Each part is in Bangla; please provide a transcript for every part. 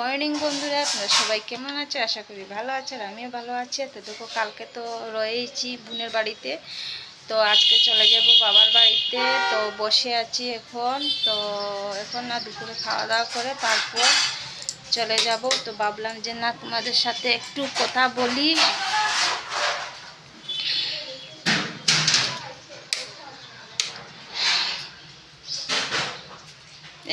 মর্নিং বন্ধুরা আপনারা সবাই কেমন আছে? আশা করি ভালো আছে আর আমিও ভালো আছি। তো দেখো কালকে তো রয়েছি বোনের বাড়িতে। তো আজকে চলে যাব বাবার বাড়িতে। তো বসে আছি এখন। তো এখন না, দুপুরে খাওয়া দাওয়া করে তারপর চলে যাব। তো ভাবলাম যে না, তোমাদের সাথে একটু কথা বলি।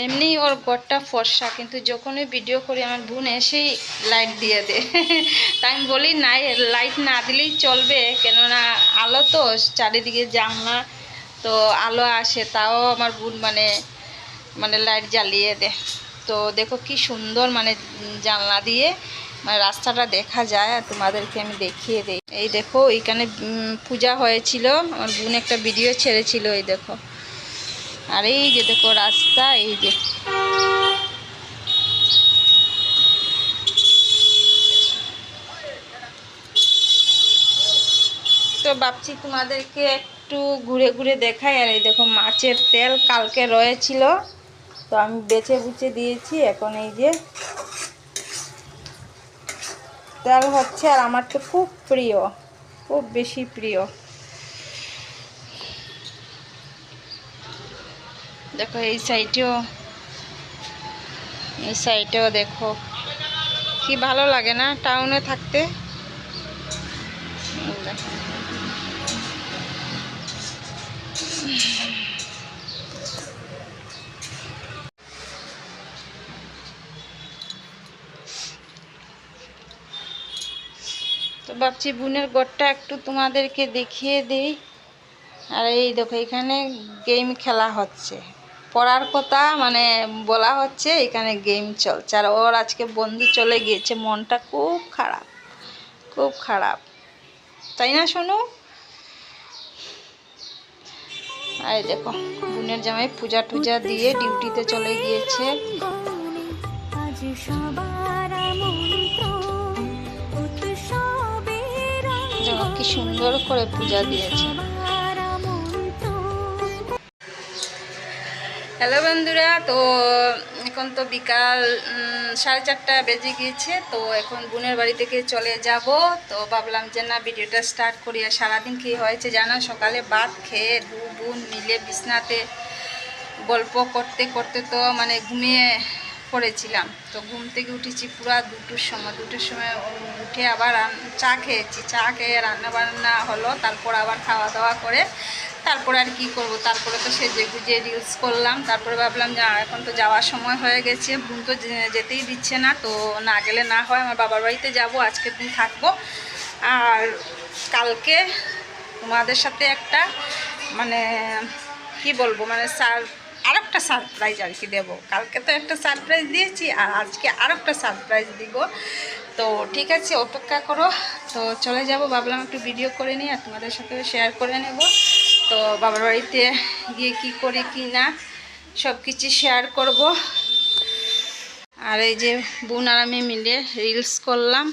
এমনি ওর গড়টা ফর্সা, কিন্তু যখনই ভিডিও করি, আমার বোন এসেই লাইট দিয়ে দেয়। তাই আমি বলি, নাই লাইট না দিলেই চলবে, কেননা আলো তো, চারিদিকে জানলা, তো আলো আসে, তাও আমার বোন মানে মানে লাইট জ্বালিয়ে দে তো দেখো কি সুন্দর মানে জানলা দিয়ে মানে রাস্তাটা দেখা যায়, আর তোমাদেরকে আমি দেখিয়ে দিই। এই দেখো এইখানে পূজা হয়েছিল, আমার বোন একটা ভিডিও ছেড়েছিল, এই দেখো। আর এই যে দেখো রাস্তা, এই যে। তো ভাবছি তোমাদেরকে একটু ঘুরে ঘুরে দেখাই। আর এই দেখো মাছের তেল কালকে রয়েছিল, তো আমি বেছে বুচে দিয়েছি। এখন এই যে তেল হচ্ছে আর আমার তো খুব প্রিয়, খুব বেশি প্রিয়। দেখো, এই সাইডেও এই সাইডেও দেখো, কি ভালো লাগে না টাউনে থাকতে। তো ভাবছি বোনের গড়টা একটু তোমাদেরকে দেখিয়ে দেই। আর এই দেখো, এখানে গেম খেলা হচ্ছে। পড়ার কথা মানে বলা হচ্ছে এখানে গেম চলছে আর ওর আজকে বন্ধু চলে গিয়েছে, মনটা খুব খারাপ খুব খারাপ। তাই না শোনো এই দেখো, বোনের জামাই পূজা টুজা দিয়ে ডিউটিতে চলে গিয়েছে। কি সুন্দর করে পূজা দিয়েছে। হ্যালো বন্ধুরা, তো এখন তো বিকাল সাড়ে চারটা বেজে গিয়েছে, তো এখন বোনের বাড়ি থেকে চলে যাব। তো ভাবলাম যে না, ভিডিওটা স্টার্ট করি। আর সারাদিন কী হয়েছে জানো? সকালে ভাত খেয়ে দু বোন মিলে বিছনাতে গল্প করতে করতে তো মানে ঘুমিয়ে পড়েছিলাম। তো ঘুম থেকে উঠেছি পুরা দুটোর সময়। দুটোর সময় উঠে আবার চা খেয়েছি। চা খেয়ে রান্না বান্না হলো, তারপর আবার খাওয়া দাওয়া করে তারপরে আর কি করব? তারপরে তো সেজে গুজে রিলস করলাম, তারপরে ভাবলাম যে এখন তো যাওয়ার সময় হয়ে গেছে। বোন তো যেতেই দিচ্ছে না, তো না গেলে না হয়, আমার বাবার বাড়িতে যাব, আজকের দিন থাকব। আর কালকে তোমাদের সাথে একটা মানে কি বলব মানে সার আর একটা সারপ্রাইজ আর কি দেবো। কালকে তো একটা সারপ্রাইজ দিয়েছি, আর আজকে আর একটা সারপ্রাইজ দিব। তো ঠিক আছে, অপেক্ষা করো। তো চলে যাব, ভাবলাম একটু ভিডিও করে নিই, আর তোমাদের সাথে শেয়ার করে নেব। তো বাবার বাড়িতে গিয়ে কি করি কি না সব কিছু শেয়ার করব। আর এই যে বোন আর আমি মিলে রিলস করলাম।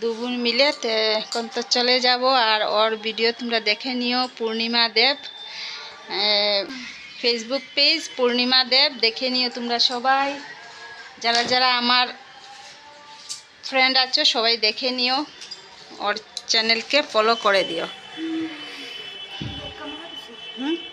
দু বোন মিলে তো এখন তো চলে যাব। আর ওর ভিডিও তোমরা দেখে নিও, পূর্ণিমা দেব। ফেসবুক পেজ পূর্ণিমা দেব, দেখে নিও তোমরা সবাই। যারা যারা আমার ফ্রেন্ড আছো, সবাই দেখে নিও। ওর চ্যানেলকে ফলো করে দিও। Hmm?